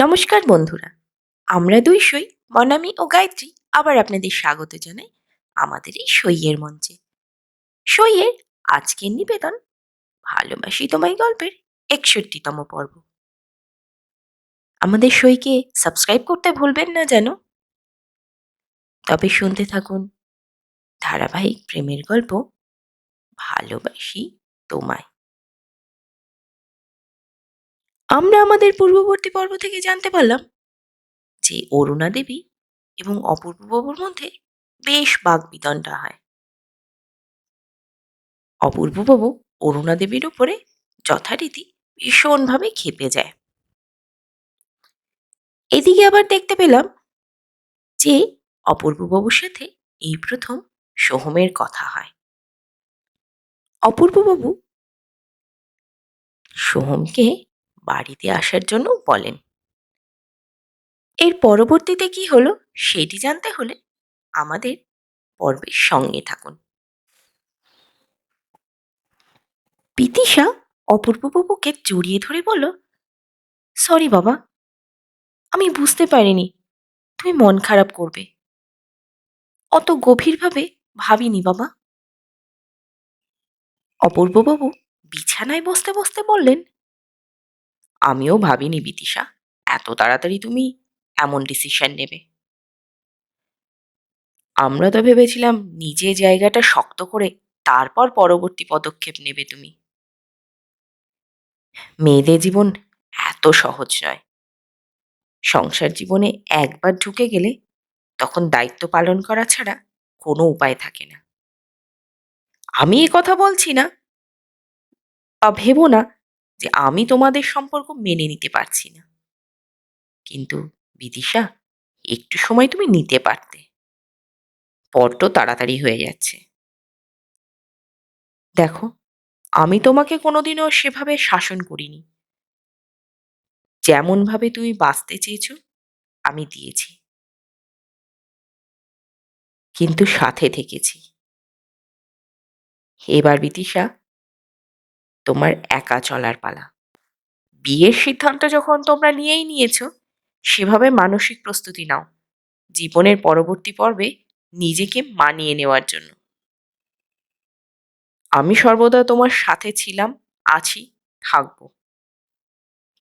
নমস্কার বন্ধুরা, আমরা দুই সই, মনামি ও গায়ত্রী আবার আপনাদের স্বাগত জানাই আমাদের এই সইয়ের মঞ্চে। সইয়ের আজকের নিবেদন ভালোবাসি তোমায় গল্পের একষট্টিতম পর্ব। আমাদের সইকে সাবস্ক্রাইব করতে ভুলবেন না যেন। তবে শুনতে থাকুন ধারাবাহিক প্রেমের গল্প ভালোবাসি তোমায়। আমরা আমাদের পূর্ববর্তী পর্ব থেকে জানতে পারলাম যে অরুণা দেবী এবং অপূর্ববাবুর মধ্যে বেশ বাগবিতণ্ডা হয়। অপূর্ববাবু অরুণা দেবীর উপরে যথারীতি ভীষণভাবে খেপে যায়। এদিকে আবার দেখতে পেলাম যে অপূর্ববাবুর সাথে এই প্রথম সোহমের কথা হয়। অপূর্ববাবু সোহমকে বাড়িতে আসার জন্য বলেন। এর পরবর্তীতে কি হলো সেটি জানতে হলে আমাদের পর্বের সঙ্গে থাকুন। পিতিশা অপূর্ববাবুকে জড়িয়ে ধরে বলল, সরি বাবা, আমি বুঝতে পারিনি। তুমি মন খারাপ করবে। অত গভীরভাবে ভাবিনি বাবা। অপূর্ববাবু বিছানায় বসতে বসতে বললেন আমিও ভাবিনি বিতিশা এত তাড়াতাড়ি তুমি এমন ডিসিশন নেবে। আমরা তো ভেবেছিলাম নিজে জায়গাটা শক্ত করে তারপর পরবর্তী পদক্ষেপ নেবে তুমি। মেয়েদের জীবন এত সহজ নয়। সংসার জীবনে একবার ঢুকে গেলে তখন দায়িত্ব পালন করা ছাড়া কোনো উপায় থাকে না। আমি এ কথা বলছি না বা ভেবো না যে আমি তোমাদের সম্পর্ক মেনে নিতে পারছি না। কিন্তু বিদিশা, একটু সময় তুমি নিতে পারতে। বড্ড তাড়াতাড়ি হয়ে যাচ্ছে। দেখো, আমি তোমাকে কোনোদিনও সেভাবে শাসন করিনি। যেমনভাবে তুমি বাঁচতে চেয়েছ, আমি দিয়েছি। কিন্তু সাথে থেকেছি। এবার বিদিশা তোমার একা চলার পালা। বিয়ের সিদ্ধান্ত যখন তোমরা নিয়েই নিয়েছ, সেভাবে মানসিক প্রস্তুতি নাও জীবনের পরবর্তী পর্বে নিজেকে মানিয়ে নেওয়ার জন্য। আমি সর্বদা তোমার সাথে ছিলাম, আছি, থাকব।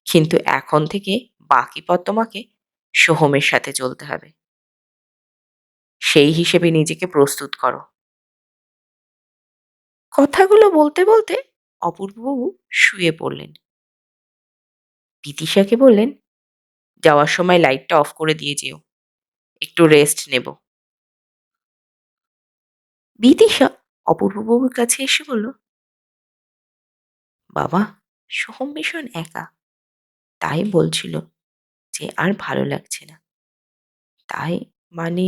কিন্তু এখন থেকে বাকি পথ তোমাকে সোহমের সাথে চলতে হবে। সেই হিসেবে নিজেকে প্রস্তুত করো। কথাগুলো বলতে বলতে অপূর্ববাবু শুয়ে পড়লেন। বিদিশাকে বললেন, যাওয়ার সময় লাইটটা অফ করে দিয়ে যেও। একটু রেস্ট নেব। বিদিশা অপূর্ববাবুর কাছে এসে বলল, বাবা, সোহম ভীষণ একা। তাই বলছিল যে আর ভালো লাগছে না। তাই মানে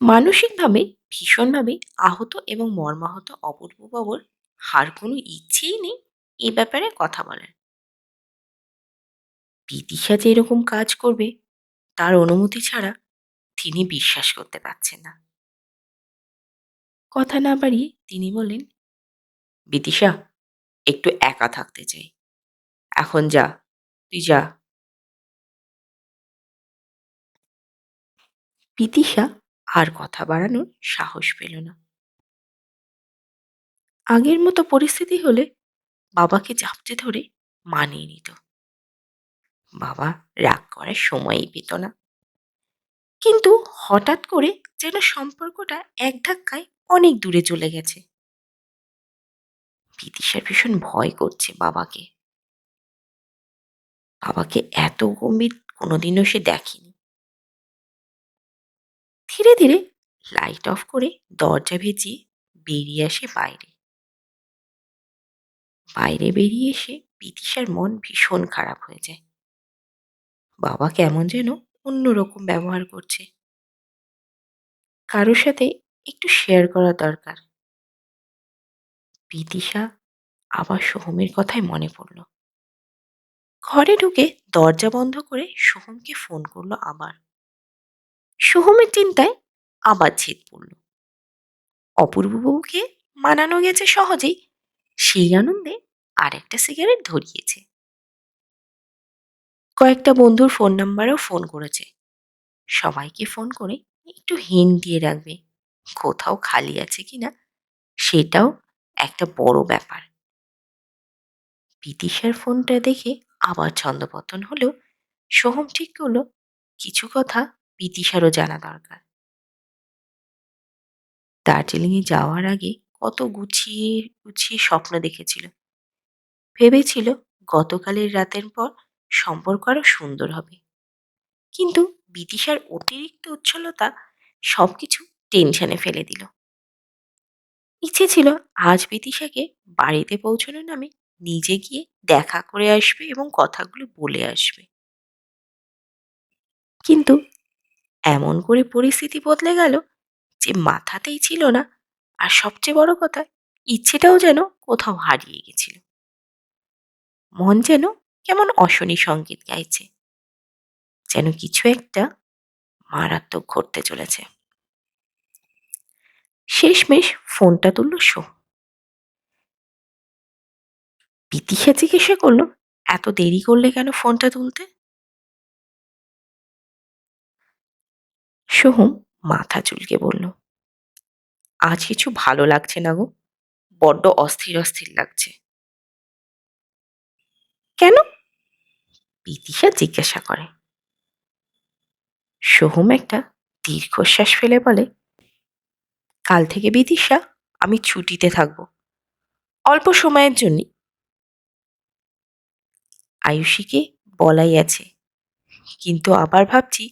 মানসিকভাবে, ভীষণভাবে আহত এবং মর্মাহত অপূর্ববাবুর হার কোনো ইচ্ছেই নেই এ ব্যাপারে কথা বলার। বিদিশা যে এরকম কাজ করবে, তার অনুমতি ছাড়া তিনি বিশ্বাস করতে পারছেন না। কথা না বাড়িয়ে তিনি বলেন বিদিশা, একটু একা থাকতে চাই। এখন যা, তুই যা। বিদিশা আর কথা বাড়ানোর সাহস পেল না। আগের মতো পরিস্থিতি হলে বাবাকে জাপটে ধরে মানিয়ে নিত। বাবা রাগ করার সময়ই পেত না। কিন্তু হঠাৎ করে যেন সম্পর্কটা এক ধাক্কায় অনেক দূরে চলে গেছে। বিদিশার ভীষণ ভয় করছে বাবাকে। বাবাকে এত গম্ভীর কোনোদিনও সে দেখেনি। ধীরে ধীরে লাইট অফ করে দরজা ভেজিয়ে বেরিয়ে আসে বাইরে। বাইরে বেরিয়ে এসে বিদিশার মন ভীষণ খারাপ হয়ে যায়। বাবা কেমন যেন অন্যরকম ব্যবহার করছে। কারোর সাথে একটু শেয়ার করা দরকার। বিদিশা আবার সোহমের কথাই মনে পড়ল। ঘরে ঢুকে দরজা বন্ধ করে সোহমকে ফোন করল আবার। সোহমের চিন্তায় আবার ছেদ পড়ল। অপূর্ববাবুকে মানানো গেছে সহজেই। সেই আনন্দে আর একটা সিগারেট ধরিয়েছে। কয়েকটা বন্ধুর ফোন নাম্বারেও ফোন করেছে। সবাইকে ফোন করে একটু হিন দিয়ে রাখবে, কোথাও খালি আছে কিনা সেটাও একটা বড় ব্যাপার। বিদিশার ফোনটা দেখে আবার ছন্দপতন হলেও সোহম ঠিক করল, কিছু কথা বিদিশারও জানা দরকার। দার্জিলিংয়ে যাওয়ার আগে কত গুছিয়ে গুছিয়ে স্বপ্ন দেখেছিল। ভেবেছিল গতকালের রাতের পর সম্পর্ক আরও সুন্দর হবে। কিন্তু বিদিশার অতিরিক্ত উচ্ছলতা সবকিছু টেনশনে ফেলে দিল। ইচ্ছে ছিল আজ বিদিশাকে বাড়িতে পৌঁছানোর নামে নিজে গিয়ে দেখা করে আসবে এবং কথাগুলো বলে আসবে। কিন্তু এমন করে পরিস্থিতি বদলে গেল যে মাথাতেই ছিল না আর সবচেয়ে বড় কথা, ইচ্ছেটাও যেন কোথাও হারিয়ে গেছিল। মন যেন কেমন অশনি সংগীত গাইছে। যেন কিছু একটা মারাত্মক ঘটতে চলেছে। শেষমেশ ফোনটা তুলল শো বিতিশা জিজ্ঞাসা করল, এত দেরি করলে কেন ফোনটা তুলতে? সোহম মাথা চুলকে বলল আজ কিছু ভালো লাগছে না গো? বড্ড অস্থির অস্থির লাগছে। কেন? বিদিশা জিজ্ঞাসা করে। সোহম একটা দীর্ঘশ্বাস ফেলে বলে, কাল থেকে বিদিশা আমি ছুটিতে থাকব। অল্প সময়ের জন্য। আয়ুষীকে বলাই আছে। কিন্তু আবার ভাবছি,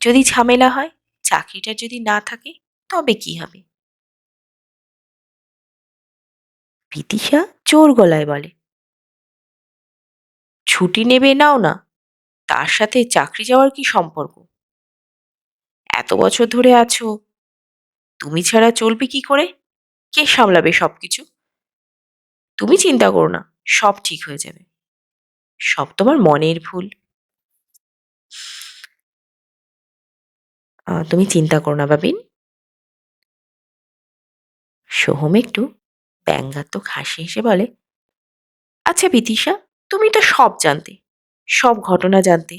যদি ঝামেলা হয়, চাকরিটা যদি না থাকে, তবে কি হবে? বিদিশা জোর গলায় বলে, ছুটি নেবে নাও না, তার সাথে চাকরি যাওয়ার কি সম্পর্ক? এত বছর ধরে আছো, তুমি ছাড়া চলবে কি করে? কে সামলাবে সব কিছু তুমি চিন্তা করো না, সব ঠিক হয়ে যাবে, সব তোমার মনের ভুল। তুমি চিন্তা করো না বাবিন। সোহম একটু ব্যঙ্গাত্মক হাসি হেসে বলে আচ্ছা বিদিশা, তুমি তো সব জানতে, সব ঘটনা জানতে।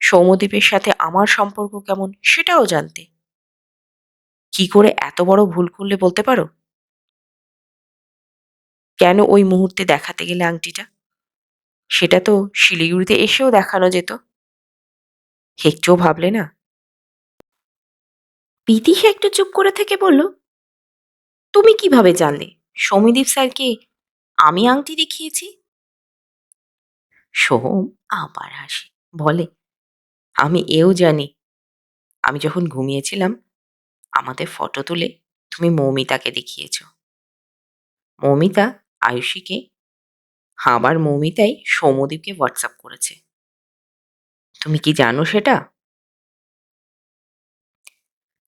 সৌমদ্বীপের সাথে আমার সম্পর্ক কেমন সেটাও জানতে। কি করে এত বড় ভুল করলে বলতে পারো? কেন ওই মুহূর্তে দেখাতে গেলে আংটিটা? সেটা তো শিলিগুড়িতে এসেও দেখানো যেত। একটুও ভাবলে না? বিদিশা একটু চুপ করে থেকে বলল, তুমি কীভাবে জানলে? সৌমিদীপ স্যারকে আমি আংটি দেখিয়েছি? সোহম আবার হাসে, বলে, আমি এও জানি। আমি যখন ঘুমিয়েছিলাম, আমাদের ফটো তুলে তুমি মৌমিতাকে দেখিয়েছ। মৌমিতা আয়ুষীকে, আবার মৌমিতাই সৌমদীপকে হোয়াটসঅ্যাপ করেছে। তুমি কি জানো সেটা?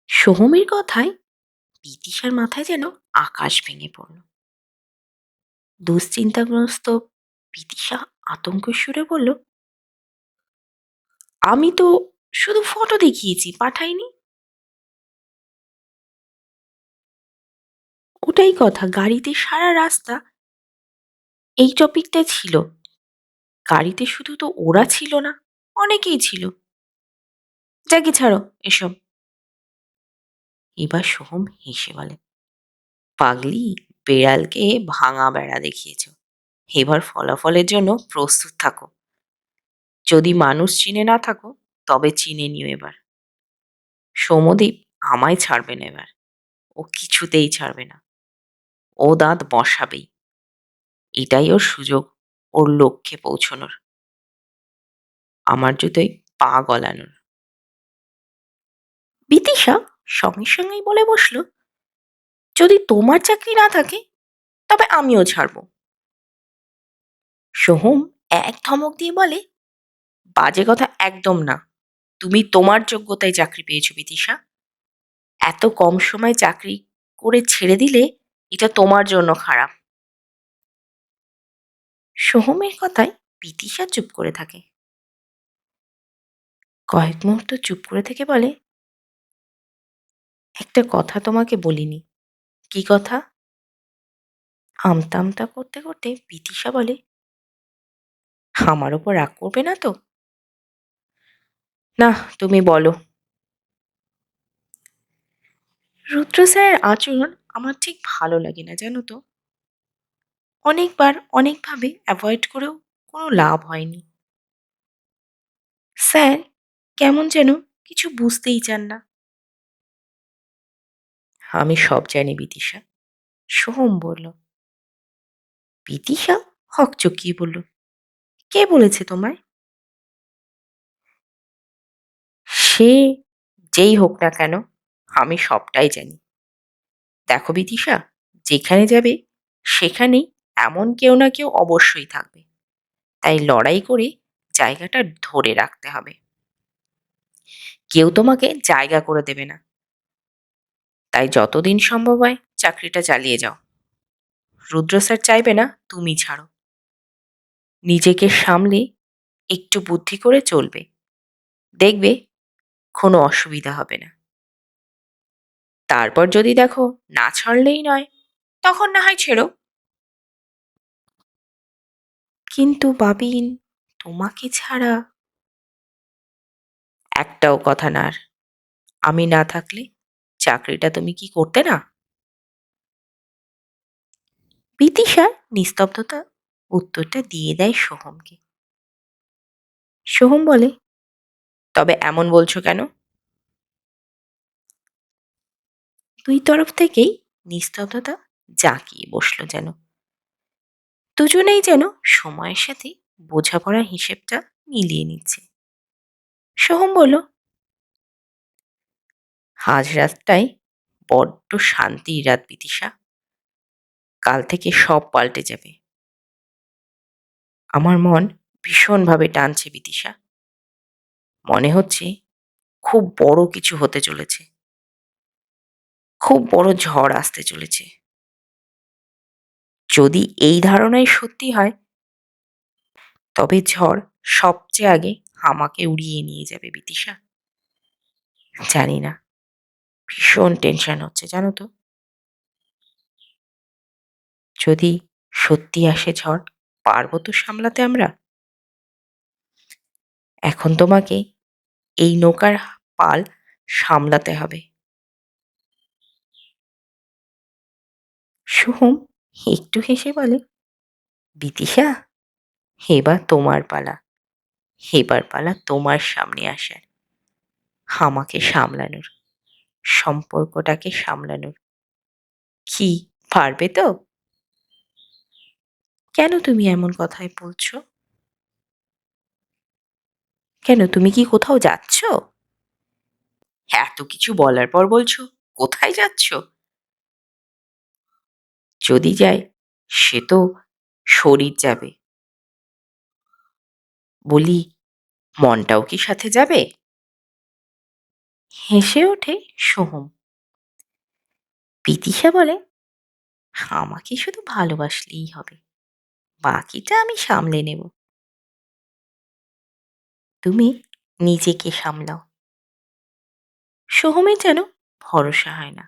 সোহমের কথায় বিদিশার মাথায় যেন আকাশ ভেঙে পড়ল। দুশ্চিন্তাগ্রস্ত বিদিশা আতঙ্কের সুরে বলল, আমি তো শুধু ফটো দেখিয়েছি, পাঠাইনি। ওটাই কথা, গাড়িতে সারা রাস্তা এই টপিকটা ছিল। গাড়িতে শুধু তো ওরা ছিল না, অনেকেই ছিল। যাকে ছাড়ো, এসব। এবার সোহম হেসে বলে, পাগলি, বেড়ালকে ভাঙা বেড়া দেখিয়েছ। এবার ফলাফলের জন্য প্রস্তুত থাকো। যদি মানুষ চিনে না থাকো, তবে চিনে নিও এবার। সৌমদ্বীপ আমায় ছাড়বে না এবার। ও কিছুতেই ছাড়বে না। ও দাঁত বসাবেই। এটাই ওর সুযোগ, ওর লক্ষ্যে পৌঁছনোর। আমার জুতোয় পা গলানোর। বিদিশা সঙ্গে সঙ্গেই বলে বসল, যদি তোমার চাকরি না থাকে, তবে আমিও ছাড়ব। সোহম এক ধমক দিয়ে বলে, বাজে কথা একদম না। তুমি তোমার যোগ্যতায় চাকরি পেয়েছ, বিদিশা। এত কম সময় চাকরি করে ছেড়ে দিলে এটা তোমার জন্য খারাপ। সোহমের কথায় বিদিশা চুপ করে থাকে। কয়েক মুহূর্ত চুপ করে থেকে বলে একটা কথা তোমাকে বলিনি। কি কথা? আমতা আমতা করতে করতে বিদিশা বলে, আমার ওপর রাগ করবে না তো? না, তুমি বলো। রুদ্র স্যারের আচরণ আমার ঠিক ভালো লাগে না, জানো তো। অনেকবার অনেকভাবে অ্যাভয়েড করেও কোনো লাভ হয়নি। স্যার, কেমন যেন কিছু বুঝতেই চান না। আমি সব জানি, বিদিশা। সোহম বলল, বিদিশা? হক চকিয়ে বলল, কে বলেছে তোমায়? সে যেই হোক না কেন, আমি সবটাই জানি। দেখো বিদিশা, যেখানে যাবে, সেখানেই এমন কেউ না কেউ অবশ্যই থাকবে। তাই লড়াই করে জায়গাটা ধরে রাখতে হবে। কেউ তোমাকে জায়গা করে দেবে না। তাই যতদিন সম্ভব হয় চাকরিটা চালিয়ে যাও। রুদ্র স্যার চাইবে না তুমি ছাড়ো। নিজেকে সামলে একটু বুদ্ধি করে চলবে। দেখবে কোনো অসুবিধা হবে না। তারপর যদি দেখো না ছাড়লেই নয়, তখন না হয় ছেড়ো। কিন্তু বাবিন, তোমাকে ছাড়া একটাও কথা না আর। আমি না থাকলে চাকরিটা তুমি কি করতে না? বিদিশার নিস্তব্ধতা উত্তরটা দিয়ে দেয় সোহমকে। সোহম বলে, তবে এমন বলছো কেন? দুই তরফ থেকেই নিস্তব্ধতা জাঁকিয়ে বসল যেন। দুজনেই যেন সময়ের সাথে বোঝাপড়া হিসেবটা মিলিয়ে নিচ্ছে। সোহম বলল আজ রাতটাই বড্ড শান্তির রাত বিদিশা। কাল থেকে সব পাল্টে যাবে। আমার মন ভীষণভাবে টানছে, বিদিশা। মনে হচ্ছে খুব বড় কিছু হতে চলেছে। খুব বড় ঝড় আসতে চলেছে। যদি এই ধারণাই সত্যি হয়, তবে ঝড় সবচেয়ে আগে আমাকে উড়িয়ে নিয়ে যাবে বিতিশা জানি না। ভীষণ টেনশন হচ্ছে, জানো তো? যদি সত্যি আসে ঝড়, পারব তো সামলাতে আমরা? এখন তোমাকে এই নৌকার পাল সামলাতে হবে। সোহম, একটু হেসে বলে, বিদিশা, এবার তোমার পালা, এবার পালা তোমার সামনে আসার, আমাকে সামলানোর। সম্পর্কটাকে সামলানোর। কি, পারবে তো? কেন তুমি এমন কথায় বলছো? কেন তুমি কি কোথাও যাচ্ছ? এত কিছু বলার পর বলছো, কোথায় যাচ্ছ? যদি যায় সে তো শরীর যাবে। বলি, মনটাও কি সাথে যাবে? হেসে ওঠে সোহম। পিতিশা বলে, আমাকে শুধু ভালোবাসলেই হবে। বাকিটা আমি সামলে নেব। তুমি নিজেকে সামলাও। সোহমের যেন ভরসা হয় না।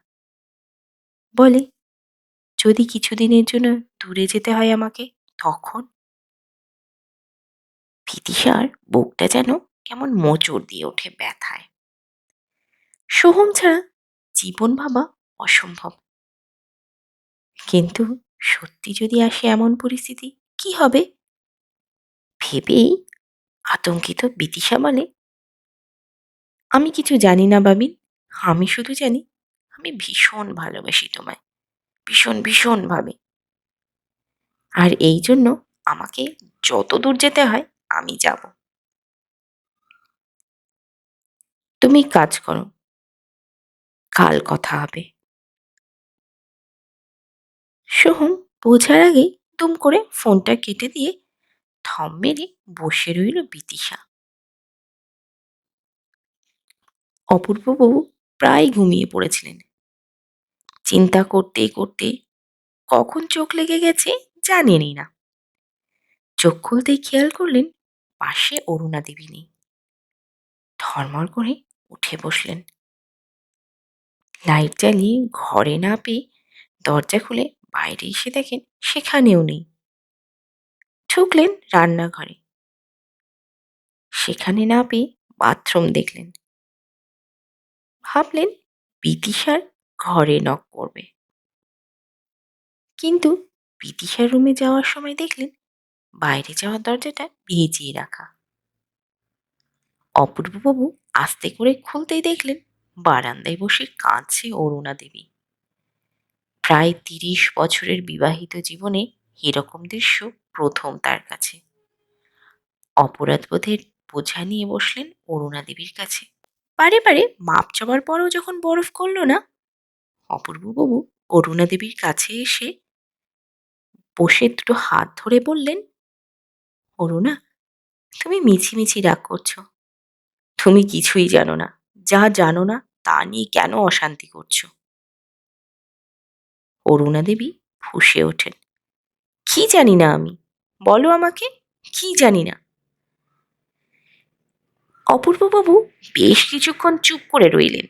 বলে, যদি কিছুদিনের জন্য দূরে যেতে হয় আমাকে, তখন? পিতিশার বুকটা যেন কেমন মোচড় দিয়ে ওঠে ব্যথায়। সোহম ছাড়া জীবন ভাবা অসম্ভব। কিন্তু সত্যি যদি আসে এমন পরিস্থিতি, কি হবে? ভেবেই আতঙ্কিত বিতিশা বলে আমি কিছু জানি না বাবিন, আমি শুধু জানি, আমি ভীষণ ভালোবাসি তোমায়, ভীষণ ভীষণভাবে আর এই জন্য আমাকে যত দূর যেতে হয় আমি যাব। তুমি কাজ করো কাল কথা হবে। সোহম বোঝার আগেই তুম করে ফোনটা কেটে দিয়ে থম মেরে বসে রইল বিতিশা অপূর্ববাবু প্রায় ঘুমিয়ে পড়েছিলেন। চিন্তা করতে করতে কখন চোখ লেগে গেছে জানেনই না। চোখ খুলতেই খেয়াল করলেন পাশে অরুণা দেবী নেই। ধর্মর করে উঠে বসলেন। লাইট জ্বালিয়ে ঘরে না পেয়ে দরজা খুলে বাইরে এসে দেখেন সেখানেও নেই। ঢুকলেন রান্নাঘরে। সেখানে না পেয়ে বাথরুম দেখলেন। ভাবলেন বিদিশার ঘরে নক করবে। কিন্তু বিদিশার রুমে যাওয়ার সময় দেখলেন বাইরে যাওয়ার দরজাটা ভেজিয়ে রাখা। অপূর্ববাবু আস্তে করে খুলতেই দেখলেন বারান্দায় বসে কাঁদছে অরুণা দেবী। প্রায় তিরিশ বছরের বিবাহিত জীবনে এরকম দৃশ্য প্রথম তার কাছে। অপরাধবোধের বোঝা নিয়ে বসলেন অরুণা দেবীর কাছে। বারে বারে মাপ চাওয়ার পরও যখন বরফ করল না, অপূর্ববাবু অরুণা দেবীর কাছে এসে বসে দুটো হাত ধরে বললেন, অরুণা, তুমি মিছিমিছি রাগ করছ। তুমি কিছুই জানো না। যা জানো না তা নিয়ে কেন অশান্তি করছ? অরুণা দেবী ফুঁসে ওঠেন। কি জানি না আমি, বলো আমাকে, কি জানি না। অপূর্ববাবু বেশ কিছুক্ষণ চুপ করে রইলেন।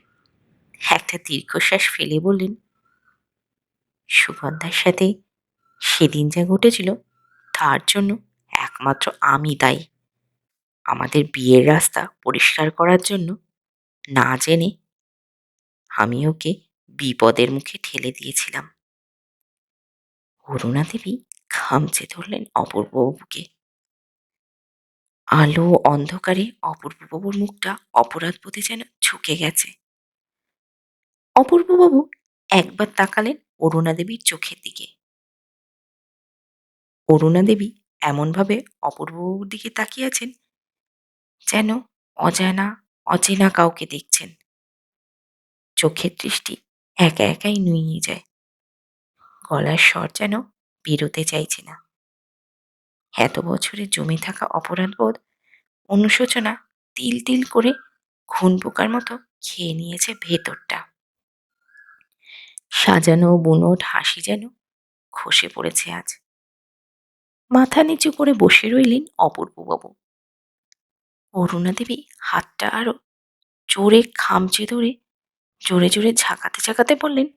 একটা দীর্ঘশ্বাস ফেলে বললেন সুগন্ধার সাথে সেদিন যা ঘটেছিল, তার জন্য একমাত্র আমি দায়ী। আমাদের বিয়ের রাস্তা পরিষ্কার করার জন্য না জেনে আমি ওকে বিপদের মুখে ঠেলে দিয়েছিলাম। অরুণা দেবী খামচে ধরলেন অপূর্ববাবুকে আলো অন্ধকারে অপূর্ববাবুর মুখটা অপরাধ বোধে যেন ঝুঁকে গেছে। অপূর্ববাবু একবার তাকালেন অরুণা দেবীর চোখের দিকে। অরুণা দেবী এমনভাবে অপূর্ববাবুর দিকে তাকিয়ে আছেন যেন অজানা অচেনা কাউকে দেখছেন। চোখের দৃষ্টি একা একাই নুইয়ে যায়। গলার স্বর যেন বেরোতে চাইছে না। এত বছরে জমে থাকা অপরাধবোধ অনুশোচনা তিল তিল করে খুন পোকার মতো খেয়ে নিয়েছে ভেতরটা। সাজানো বুনোট হাসি যেন খসে পড়েছে আজ। মাথা নিচু করে বসে রইলেন অপূর্ববাবু। অরুণা দেবী হাতটা আরও জোরে খামচে ধরে জোরে জোরে ঝাঁকাতে ঝাঁকাতে বললেন,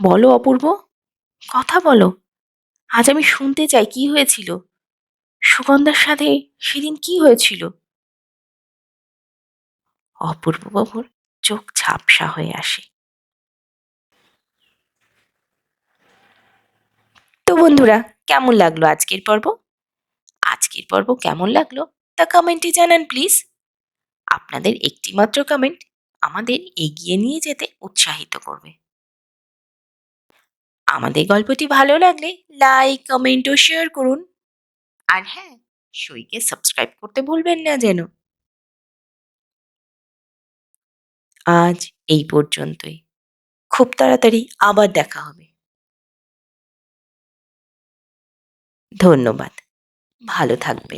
বলো অপূর্ব, কথা বলো। আজ আমি শুনতে চাই কি হয়েছিল। সুগন্ধার সাথে সেদিন কি হয়েছিল? অপূর্ববাবুর চোখ ঝাপসা হয়ে আসে। তো বন্ধুরা, কেমন লাগল আজকের পর্ব? আজকের পর্ব কেমন লাগল তা কমেন্টে জানান প্লিজ। আপনাদের একটিমাত্র কমেন্ট আমাদের এগিয়ে নিয়ে যেতে উৎসাহিত করবে। আমাদের গল্পটি ভালো লাগলে লাইক, কমেন্ট ও শেয়ার করুন। আর হ্যাঁ সইকে সাবস্ক্রাইব করতে ভুলবেন না যেন। আজ এই পর্যন্তই। খুব তাড়াতাড়ি আবার দেখা হবে। ধন্যবাদ। ভালো থাকবেন।